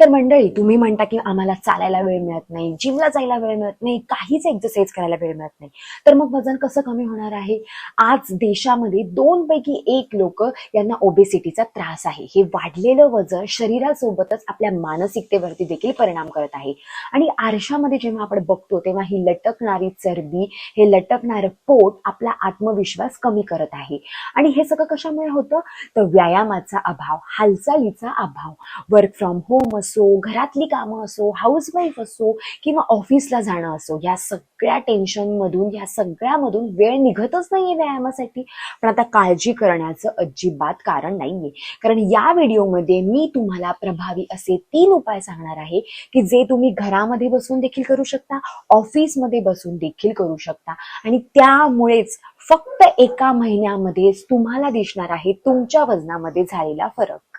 तर मंडळी तुम्ही म्हणता की आम्हाला चालायला वेळ मिळत नाही जिमला जायला वेळ मिळत नाही काहीच एक्सरसाइज करायला वेळ मिळत नाही. तर मग वजन कसं कमी होणार आहे? आज देशामध्ये दोन पैकी एक लोक यांना ओबेसिटीचा त्रास आहे. हे वाढलेलं वजन शरीरासोबतच आपल्या मानसिकतेवरती देखील परिणाम करत आहे. आणि आरशामध्ये जेव्हा आपण बघतो तेव्हा ही लटकणारी चरबी हे लटकणारं पोट आपला आत्मविश्वास कमी करत आहे. आणि हे सगळं कशामुळे होतं? तर व्यायामाचा अभाव हालचालीचा अभाव वर्क फ्रॉम होम असो घरातली कामं असो हाऊसवाईफ असो किंवा ऑफिसला जाणं असो या सगळ्या टेन्शन मधून या सगळ्यामधून वेळ निघतच नाहीये व्यायामासाठी. पण आता काळजी करण्याचं अजिबात कारण नाहीये. कारण या व्हिडिओमध्ये मी तुम्हाला प्रभावी असे तीन उपाय सांगणार आहे की जे तुम्ही घरामध्ये बसून देखील करू शकता ऑफिसमध्ये बसून देखील करू शकता. आणि त्यामुळेच फक्त एका महिन्यामध्येच तुम्हाला दिसणार आहे तुमच्या वजनामध्ये झालेला फरक.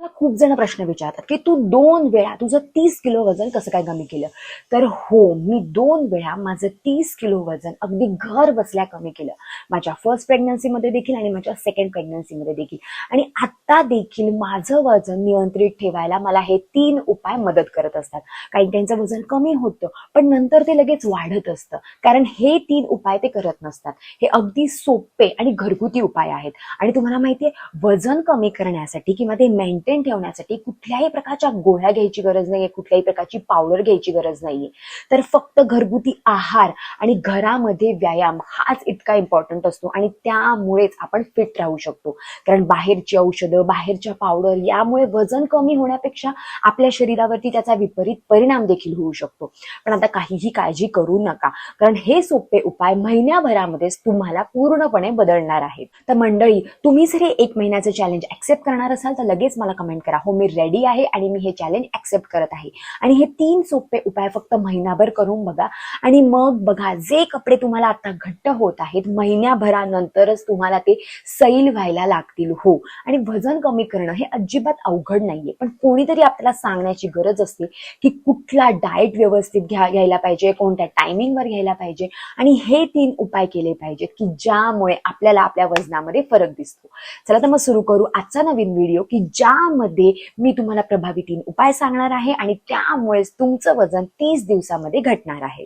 मला खूप जण प्रश्न विचारतात की तू दोन वेळा तुझं तीस किलो वजन कसं काय कमी केलं? तर हो मी दोन वेळा माझं तीस किलो वजन अगदी घर बसल्या कमी केलं. माझ्या फर्स्ट प्रेग्नन्सीमध्ये देखील आणि माझ्या सेकंड प्रेग्नन्सीमध्ये देखील. आणि आता देखील माझं वजन नियंत्रित ठेवायला मला हे तीन उपाय मदत करत असतात. काही त्यांचं वजन कमी होतं पण नंतर ते लगेच वाढत असतं. कारण हे तीन उपाय ते करत नसतात. हे अगदी सोपे आणि घरगुती उपाय आहेत. आणि तुम्हाला माहितीये वजन कमी करण्यासाठी किंवा ते मेंटेन ठेवण्यासाठी कुठल्याही प्रकारच्या गोळ्या घ्यायची गरज नाहीये कुठल्याही प्रकारची पावडर घ्यायची गरज नाहीये. तर फक्त घरगुती आहार आणि घरामध्ये व्यायाम हाच इतका इम्पॉर्टंट असतो आणि त्यामुळेच आपण फिट राहू शकतो. कारण बाहेरची औषधं बाहेरच्या पावडर यामुळे वजन कमी होण्यापेक्षा आपल्या शरीरावरती त्याचा विपरीत परिणाम देखील होऊ शकतो. पण आता काहीही काळजी करू नका. कारण हे सोपे उपाय महिन्याभरामध्येच तुम्हाला पूर्णपणे बदलणार आहेत. तर मंडळी तुम्ही जर हे एक महिन्याचं चॅलेंज ऍक्सेप्ट करणार असाल तर लगेच मला कमेंट करा. हो मी रेडी आहे आणि मी हे चॅलेंज ऍक्सेप्ट करत आहे. आणि हे तीन सोपे उपाय फक्त महिनाभर करून बघा. आणि मग बघा जे कपडे तुम्हाला आता घट्ट होत आहेत महिन्याभरानंतरच तुम्हाला ते सैल व्हायला लागतील. हो. आणि वजन कमी करणं हे अजिबात अवघड नाहीये. पण कोणीतरी आपल्याला सांगण्याची गरज असते की कुठला डाएट व्यवस्थित घ्या घ्यायला पाहिजे कोणत्या टायमिंगवर घ्यायला पाहिजे. आणि हे तीन उपाय केले पाहिजेत की ज्यामुळे आपल्याला आपल्या वजनामध्ये फरक दिसतो. चला तर मग सुरू करू आजचा नवीन व्हिडिओ की ज्या ज्यामध्ये मी तुम्हाला प्रभावी तीन उपाय सांगणार आहे आणि त्यामुळेच तुमचं वजन तीस दिवसामध्ये घटणार आहे.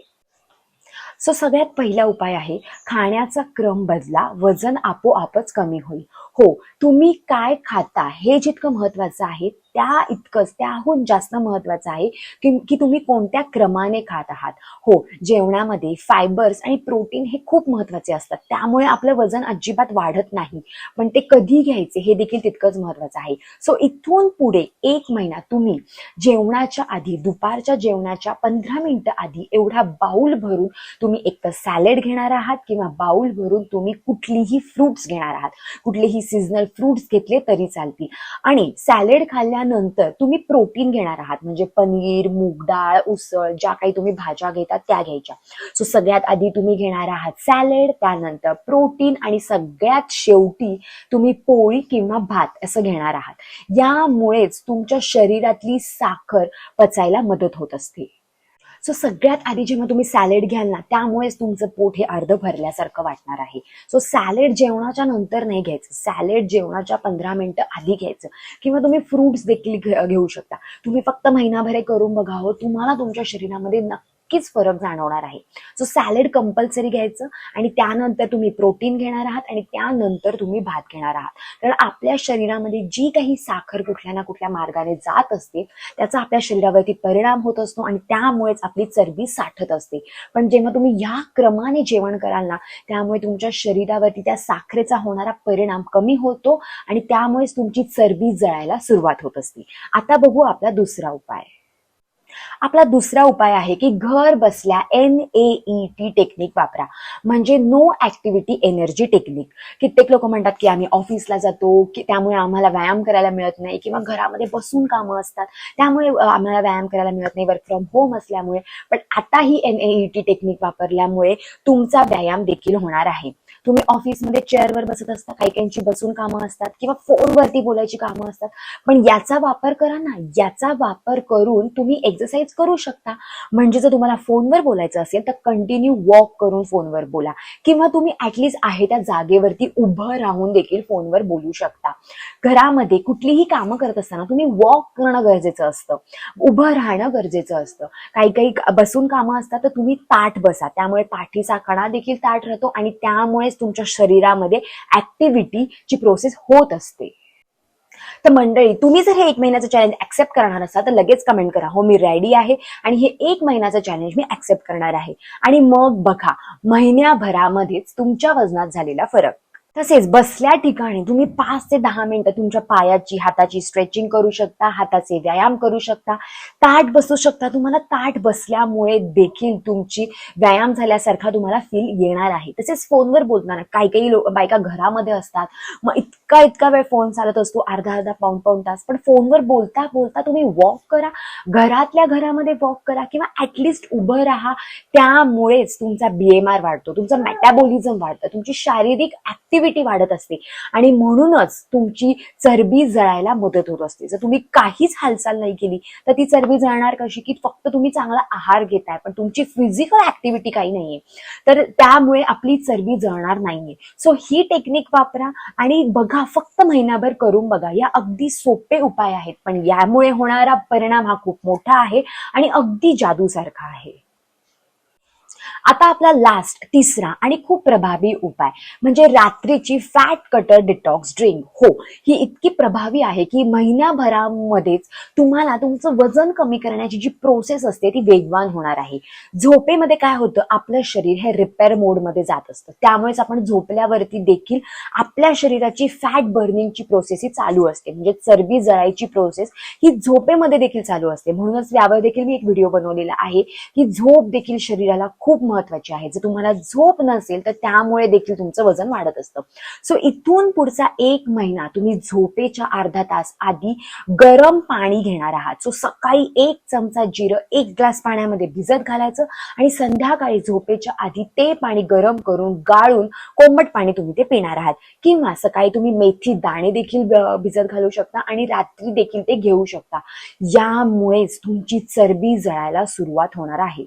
सो सगळ्यात पहिला उपाय आहे खाण्याचा क्रम बदला वजन आपोआपच कमी होईल. हो तुम्ही काय खाता हे जितकं महत्वाचं आहे त्या इतकंच त्याहून जास्त महत्वाचं आहे की की तुम्ही कोणत्या क्रमाने खात आहात. हो जेवणामध्ये फायबर्स आणि प्रोटीन हे खूप महत्त्वाचे असतात. त्यामुळे आपलं वजन अजिबात वाढत नाही. पण ते कधी घ्यायचे हे देखील तितकंच महत्वाचं आहे. सो इथून पुढे एक महिना तुम्ही जेवणाच्या आधी दुपारच्या जेवणाच्या पंधरा मिनिटं आधी एवढा बाऊल भरून तुम्ही एक तर सॅलेड घेणार आहात किंवा बाऊल भरून तुम्ही कुठलीही फ्रुट्स घेणार आहात. कुठलीही सीझनल फ्रुट्स घेतले तरी चालतील. आणि सॅलेड खाल्ल्यानंतर तुम्ही प्रोटीन घेणार आहात. म्हणजे पनीर मूग डाळ उसळ ज्या काही तुम्ही भाज्या घेतात त्या घ्यायच्या. सो सगळ्यात आधी तुम्ही घेणार आहात सॅलेड त्यानंतर प्रोटीन आणि सगळ्यात शेवटी तुम्ही पोळी किंवा भात असं घेणार आहात. यामुळेच तुमच्या शरीरातली साखर पचायला मदत होत असते. सो सगळ्यात आधी जेव्हा तुम्ही सॅलेड घ्याल ना त्यामुळेच तुमचं पोट हे अर्ध भरल्यासारखं वाटणार आहे. सो सॅलेड जेवणाच्या नंतर नाही घ्यायचं. सॅलेड जेवणाच्या पंधरा मिनिटं आधी घ्यायचं. किंवा तुम्ही फ्रुट्स देखील घेऊ शकता. तुम्ही फक्त महिनाभर करून बघावं हो. तुम्हाला तुमच्या शरीरामध्ये नक्कीच फरक जाणवणार आहे. सो सॅलेड कंपल्सरी घ्यायचं आणि त्यानंतर तुम्ही प्रोटीन घेणार आहात आणि त्यानंतर तुम्ही भात घेणार आहात. कारण आपल्या शरीरामध्ये जी काही साखर कुठल्या ना कुठल्या मार्गाने जात असते त्याचा आपल्या शरीरावरती परिणाम होत असतो आणि त्यामुळेच आपली चरबी साठत असते. पण जेव्हा तुम्ही या क्रमाने जेवण कराल ना त्यामुळे तुमच्या शरीरावरती त्या साखरेचा होणारा परिणाम कमी होतो आणि त्यामुळेच तुमची चरबी जळायला सुरुवात होत असते. आता बघू आपला दुसरा उपाय. आपला दुसरा उपाय आहे की घर बसल्या एन ए टी टेक्निक वापरा. म्हणजे नो ऍक्टिव्हिटी एनर्जी टेक्निक कित्येक लोक म्हणतात की आम्ही ऑफिसला जातो की त्यामुळे आम्हाला व्यायाम करायला मिळत नाही किंवा घरामध्ये बसून कामं असतात. त्यामुळे आम्हाला व्यायाम करायला मिळत नाही वर्क फ्रॉम होम असल्यामुळे. पण आता ही एन ए टी टेक्निक वापरल्यामुळे तुमचा व्यायाम देखील होणार आहे. तुम्ही ऑफिसमध्ये चेअरवर बसत असता काही काहींची बसून कामं असतात किंवा फोनवरती बोलायची कामं असतात. पण याचा वापर करा ना. याचा वापर करून तुम्ही एक्सरसाइज करू शकता. म्हणजे जर तुम्हाला फोनवर बोलायचं असेल तर कंटिन्यू वॉक करून फोनवर बोला. किंवा तुम्ही ऍटलिस्ट आहे त्या जागेवरती उभं राहून देखील फोनवर बोलू शकता. घरामध्ये कुठलीही कामं करत असताना तुम्ही वॉक करणं गरजेचं असतं. उभं राहणं गरजेचं असतं. काही काही बसून कामं असतात तर तुम्ही ताठ बसा. त्यामुळे पाठीचा कणा देखील ताठ राहतो आणि त्यामुळे म्हणजेच तुमच्या शरीरामध्ये ऍक्टिव्हिटीची प्रोसेस होत असते. तर मंडळी तुम्ही जर हे एक महिन्याचं चॅलेंज ऍक्सेप्ट करणार असाल तर लगेच कमेंट करा. हो मी रेडी आहे आणि हे एक महिन्याचं चॅलेंज मी ऍक्सेप्ट करणार आहे. आणि मग बघा महिन्याभरामध्येच तुमच्या वजनात झालेला फरक. तसेच बसल्या ठिकाणी तुम्ही पाच ते दहा मिनिटं तुमच्या पायाची हाताची स्ट्रेचिंग करू शकता हाताचे व्यायाम करू शकता. ताट बसू शकता. तुम्हाला ताट बसल्यामुळे देखील तुमची व्यायाम झाल्यासारखा तुम्हाला फील येणार आहे. तसेच फोनवर बोलताना काही काही लोक बायका घरामध्ये असतात. मग इतका इतका वेळ फोन चालत असतो अर्धा अर्धा पाऊन पाऊन तास. पण फोनवर बोलता बोलता तुम्ही वॉक करा. घरातल्या घरामध्ये वॉक करा किंवा ऍटलिस्ट उभं राहा. त्यामुळेच तुमचा बीएमआर वाढतो. तुमचं मेटाबॉलिझम वाढतं. तुमची शारीरिक ऍक्टिव्हिटी वाढत असते. आणि म्हणूनच तुमची चरबी जळायला मदत होत असते. जर तुम्ही काहीच हालचाल नाही केली तर ती चरबी जळणार कशी? की फक्त तुम्ही चांगला आहार घेताय पण तुमची फिजिकल ऍक्टिव्हिटी काही नाहीये. तर त्यामुळे आपली चरबी जळणार नाहीये. सो ही टेक्निक वापरा आणि बघा फक्त महिनाभर करून बघा. या अगदी सोपे उपाय आहेत पण यामुळे होणारा परिणाम हा खूप मोठा आहे आणि अगदी जादूसारखा आहे. आता आपला लास्ट तिसरा आणि खूप प्रभावी उपाय. म्हणजे रात्रीची फॅट कटर डिटॉक्स ड्रिंक हो ही इतकी प्रभावी आहे की महिन्याभरामध्येच तुम्हाला तुमचं वजन कमी करण्याची जी प्रोसेस असते ती वेगवान होणार आहे. झोपेमध्ये काय होतं आपलं शरीर हे रिपेअर मोडमध्ये जात असतं. त्यामुळेच आपण झोपल्यावरती देखील आपल्या शरीराची फॅट बर्निंगची प्रोसेस ही चालू असते. म्हणजे चरबी जळायची प्रोसेस ही झोपेमध्ये देखील चालू असते. म्हणूनच यावर देखील मी एक व्हिडिओ बनवलेला आहे की झोप देखील शरीराला खूप महत्वाची आहे. जर तुम्हाला झोप नसेल तर त्यामुळे देखील तुमचं वजन वाढत असतं. सो इथून पुढचा एक महिना तुम्ही झोपेच्या अर्धा तास आधी गरम पाणी घेणार आहात. सो सकाळी एक चमचा जिरं एक ग्लास पाण्यामध्ये भिजत घालायचं आणि संध्याकाळी झोपेच्या आधी ते पाणी गरम करून गाळून कोमट पाणी तुम्ही ते पिणार आहात. किंवा सकाळी तुम्ही मेथी दाणे देखील भिजत घालू शकता आणि रात्री देखील ते घेऊ शकता. यामुळेच तुमची चरबी जळायला सुरुवात होणार आहे.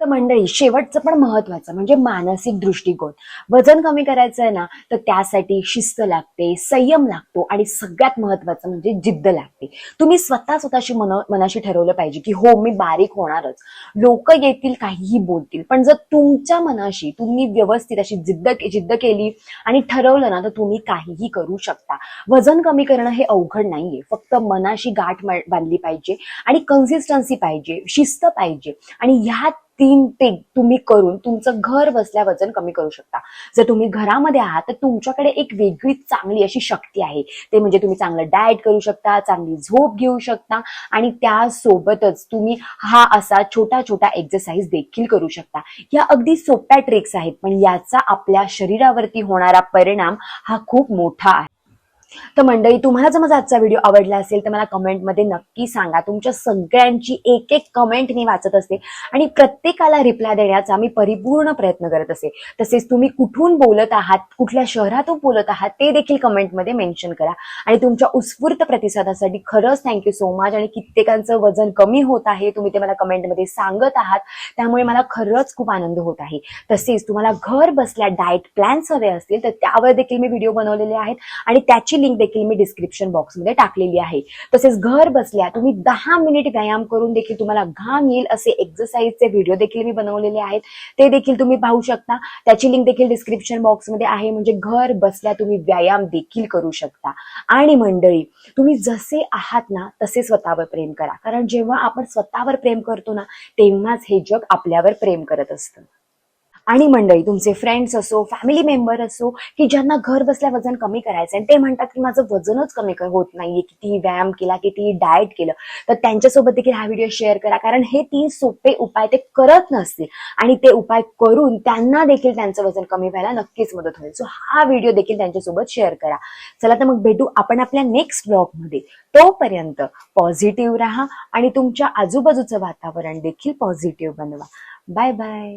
तर मंडळी शेवटचं पण महत्वाचं म्हणजे मानसिक दृष्टिकोन. वजन कमी करायचं आहे ना तर त्यासाठी शिस्त लागते संयम लागतो आणि सगळ्यात महत्वाचं म्हणजे जिद्द लागते. तुम्ही स्वतः स्वतःशी मन मनाशी ठरवलं पाहिजे की हो मी बारीक होणारच. लोक येतील काहीही बोलतील पण जर तुमच्या मनाशी तुम्ही व्यवस्थित अशी जिद्द जिद्द केली आणि ठरवलं ना तर तुम्ही काहीही करू शकता. वजन कमी करणं हे अवघड नाहीये. फक्त मनाशी गाठ बांधली पाहिजे आणि कन्सिस्टन्सी पाहिजे शिस्त पाहिजे. आणि ह्या तीन ते तुम्ही करून तुमचं घर बसल्या वजन कमी करू शकता. जर तुम्ही घरामध्ये आहात तर तुमच्याकडे एक वेगळी चांगली अशी शक्ती आहे. ते म्हणजे तुम्ही चांगलं डाएट करू शकता चांगली झोप घेऊ शकता आणि त्यासोबतच तुम्ही हा असा छोटा छोटा एक्सरसाइज देखील करू शकता. या अगदी सोप्या ट्रिक्स आहेत पण याचा आपल्या शरीरावरती होणारा परिणाम हा खूप मोठा आहे. तर मंडळी तुम्हाला जर माझा आजचा व्हिडिओ आवडला असेल तर मला कमेंटमध्ये नक्की सांगा. तुमच्या सगळ्यांची एक एक कमेंट मी वाचत असते आणि प्रत्येकाला रिप्लाय देण्याचा मी परिपूर्ण प्रयत्न करत असते. तसेच तुम्ही कुठून बोलत आहात कुठल्या शहरातून बोलत आहात ते देखील कमेंटमध्ये मेन्शन करा. आणि तुमच्या उत्स्फूर्त प्रतिसादासाठी खरंच थँक्यू सो मच आणि कित्येकांचं वजन कमी होत आहे तुम्ही ते मला कमेंटमध्ये सांगत आहात. त्यामुळे मला खरंच खूप आनंद होत आहे. तसेच तुम्हाला घर बसल्या डाएट प्लॅन्स हवे असतील तर त्यावर देखील मी व्हिडिओ बनवलेले आहेत. आणि त्याची लिंक देखील मी डिस्क्रिप्शन बॉक्समध्ये टाकलेली आहे. तसेच घर बसल्या तुम्ही दहा मिनिट व्यायाम करून देखील तुम्हाला घाम येईल असे एक्सरसाइजचे व्हिडिओ देखील मी बनवलेले आहेत. ते देखील तुम्ही पाहू शकता. त्याची लिंक देखील डिस्क्रिप्शन बॉक्समध्ये आहे. म्हणजे घर बसल्या तुम्ही व्यायाम देखील करू शकता. आणि मंडळी तुम्ही जसे आहात ना तसे स्वतःवर प्रेम करा. कारण जेव्हा आपण स्वतःवर प्रेम करतो ना तेव्हाच हे जग आपल्यावर प्रेम करत असतं. आणि मंडळी तुमचे फ्रेंड्स असो फॅमिली मेंबर असो की ज्यांना घर बसल्या वजन कमी करायचं आणि ते म्हणतात की माझं वजनच कमी होत नाहीये किती व्यायाम केला किती डाएट केलं तर त्यांच्यासोबत देखील हा व्हिडिओ शेअर करा कारण हे तीन सोपे उपाय ते करत नसतील. आणि ते उपाय करून त्यांना देखील त्यांचं वजन कमी व्हायला नक्कीच मदत होईल. सो हा व्हिडिओ देखील त्यांच्यासोबत शेअर करा. चला तर मग भेटू आपण आपल्या नेक्स्ट ब्लॉगमध्ये तोपर्यंत पॉझिटिव्ह राहा आणि तुमच्या आजूबाजूचं वातावरण देखील पॉझिटिव्ह बनवा. Bye bye